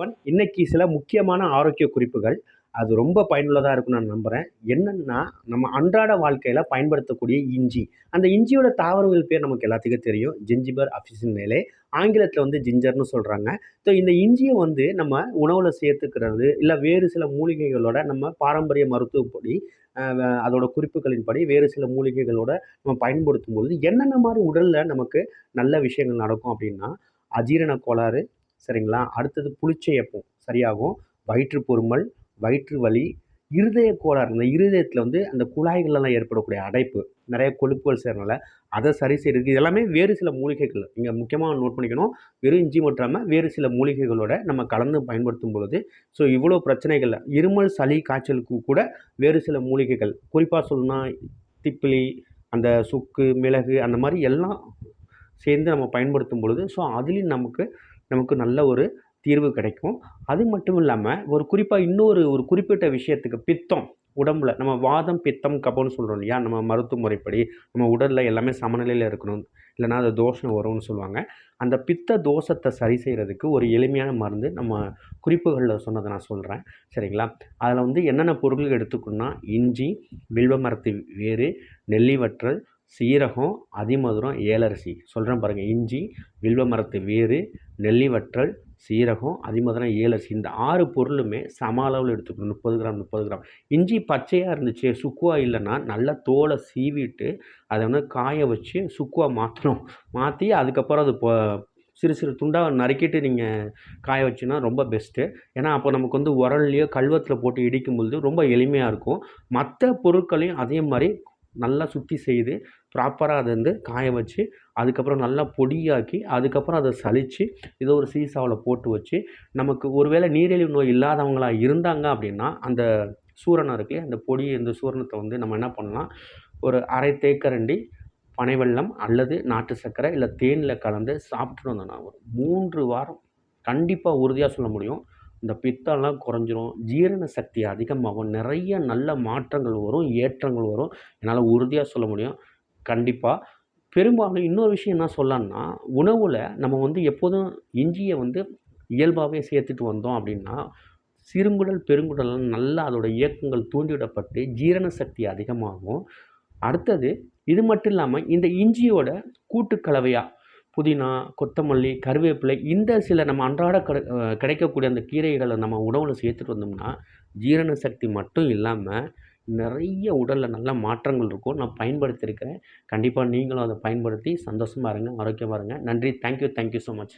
One இன்னைக்கு சில முக்கியமான ஆரோக்கிய குறிப்புகள். அது ரொம்ப பயனுள்ளதாக இருக்கும்னு நான் நம்புகிறேன் என்னென்னா நம்ம அன்றாட வாழ்க்கையில் பயன்படுத்தக்கூடிய இஞ்சி. அந்த இஞ்சியோட தாவரங்கள் பேர் நமக்கு எல்லாத்துக்கும் தெரியும். ஜிஞ்சிபர் அஃபிஷியல் ஆங்கிலத்தில் வந்து ஜிஞ்சர்னு சொல்கிறாங்க ஸோ இந்த இஞ்சியை வந்து நம்ம உணவில் சேர்த்துக்கிறது இல்லை வேறு சில மூலிகைகளோட நம்ம பாரம்பரிய மருத்துவப்படி அதோட குறிப்புகளின்படி வேறு சில மூலிகைகளோட நம்ம பயன்படுத்தும் பொழுது என்னென்ன மாதிரி உடலில் நமக்கு நல்ல விஷயங்கள் நடக்கும் அப்படின்னா அஜீரண கோளாறு சரிங்களா? அடுத்தது புளிச்சையப்பம் சரியாகும். வயிற்று பொறுமல் வயிற்று வலி இருதய கோளாறு. இந்த இருதயத்தில் வந்து அந்த குழாய்களெல்லாம் ஏற்படக்கூடிய அடைப்பு. நிறைய கொழுப்புகள் சேர்றனால அதை சரி செய்கிறதுக்கு எல்லாமே வேறு சில மூலிகைகள். இங்கே முக்கியமாக நோட் பண்ணிக்கணும். வெறும் இஞ்சி மட்டும் வேறு சில மூலிகைகளோட நம்ம கலந்து பயன்படுத்தும் பொழுது ஸோ இவ்வளோ பிரச்சனைகள் இருமல் சளி காய்ச்சலுக்கு கூட வேறு சில மூலிகைகள். குறிப்பாக சொல்லணும்னா திப்பிலி அந்த சுக்கு மிளகு அந்த மாதிரி எல்லாம் சேர்ந்து நம்ம பயன்படுத்தும் பொழுது ஸோ அதுலேயும் நமக்கு நமக்கு நல்ல ஒரு தீர்வு கிடைக்கும். அது மட்டும் இல்லாமல் ஒரு குறிப்பாக இன்னொரு ஒரு குறிப்பிட்ட விஷயத்துக்கு பித்தம் உடம்புல நம்ம வாதம் பித்தம் கபம்னு சொல்கிறோம் இல்லையா? நம்ம மருத்துவ முறைப்படி நம்ம உடலில் எல்லாமே சமநிலையில் இருக்கணும். இல்லைனா அது தோஷம் வரும்னு சொல்லுவாங்க. அந்த பித்த தோஷத்தை சரி செய்கிறதுக்கு ஒரு எளிமையான மருந்து நம்ம குறிப்புகளில் சொன்னதை நான் சொல்கிறேன் சரிங்களா? அதில் வந்து என்னென்ன பொருட்கள் எடுத்துக்கணும்னா இஞ்சி வில்வ மரத்து வேறு நெல்லி வற்றல் சீரகம் அதிமதுரம் ஏலரசி. சொல்கிறேன் பாருங்கள் இஞ்சி வில்வ மரத்து வேறு நெல்லிவற்றல் சீரகம் அதிமதுரம் ஏலரிசி. இந்த ஆறு பொருளுமே சம அளவில் எடுத்துக்கணும். முப்பது கிராம் முப்பது கிராம். இஞ்சி பச்சையாக இருந்துச்சு சுக்குவா இல்லைன்னா நல்லா தோலை சீவிட்டு அதை வந்து காய வச்சு சுக்குவா மாற்றணும் மாற்றி அதுக்கப்புறம் அது சிறு சிறு துண்டாக நறுக்கிட்டு நீங்கள் காய வச்சுன்னா ரொம்ப பெஸ்ட்டு ஏன்னா அப்போ நமக்கு வந்து உரல்லையோ கல்வத்தில் போட்டு இடிக்கும் பொழுது ரொம்ப எளிமையாக இருக்கும். மற்ற பொருட்களையும் அதே மாதிரி நல்லா சுத்தி செய்து ப்ராப்பராக அதை வந்து காய வச்சு அதுக்கப்புறம் நல்லா பொடியாக்கி அதுக்கப்புறம் அதை சலித்து ஏதோ ஒரு சீசாவில் போட்டு வச்சு நமக்கு ஒரு வேளை நீரிழிவு நோய் இல்லாதவங்களா இருந்தாங்க அப்படின்னா அந்த சூரணம் இருக்குல்ல அந்த பொடி இந்த சூரணத்தை வந்து நம்ம என்ன பண்ணலாம் ஒரு அரை தேக்கரண்டி பனைவெல்லம் அல்லது நாட்டு சர்க்கரை இல்லை தேனில் கலந்து சாப்பிட்டுட்டு வந்தோம்னா ஒரு மூன்று வாரம் கண்டிப்பாக உறுதியாக சொல்ல முடியும். இந்த பித்தம்லாம் குறைஞ்சிரும். ஜீரண சக்தி அதிகமாகும். நிறைய நல்ல மாற்றங்கள் வரும் ஏற்றங்கள் வரும். என்னால் உறுதியாக சொல்ல முடியும். கண்டிப்பாக பெரும்பாலும் இன்னொரு விஷயம் என்ன சொல்லலான்னா உணவில் நம்ம வந்து எப்போதும் இஞ்சியை வந்து இயல்பாகவே சேர்த்துட்டு வந்தோம் அப்படின்னா சிறுங்குடல் பெருங்குடல் நல்லா அதோடய இயக்கங்கள் தூண்டிவிடப்பட்டு ஜீரண சக்தி அதிகமாகும். அடுத்தது இது மட்டும் இல்லாமல் இந்த இஞ்சியோட கூட்டுக்கலவையாக புதினா கொத்தமல்லி கருவேப்பிலை இந்த சில நம்ம அன்றாட கட கிடைக்கக்கூடிய அந்த கீரைகளை நம்ம உணவில் சேர்த்துட்டு வந்தோம்னா ஜீரண சக்தி மட்டும் இல்லாமல் நிறைய உடலில் நல்ல மாற்றங்கள் இருக்கும். நான் பயன்படுத்தியிருக்கிறேன். கண்டிப்பாக நீங்களும் அதை பயன்படுத்தி சந்தோஷமாக இருங்க ஆரோக்கியமாக இருங்க. நன்றி. Thank you thank you so much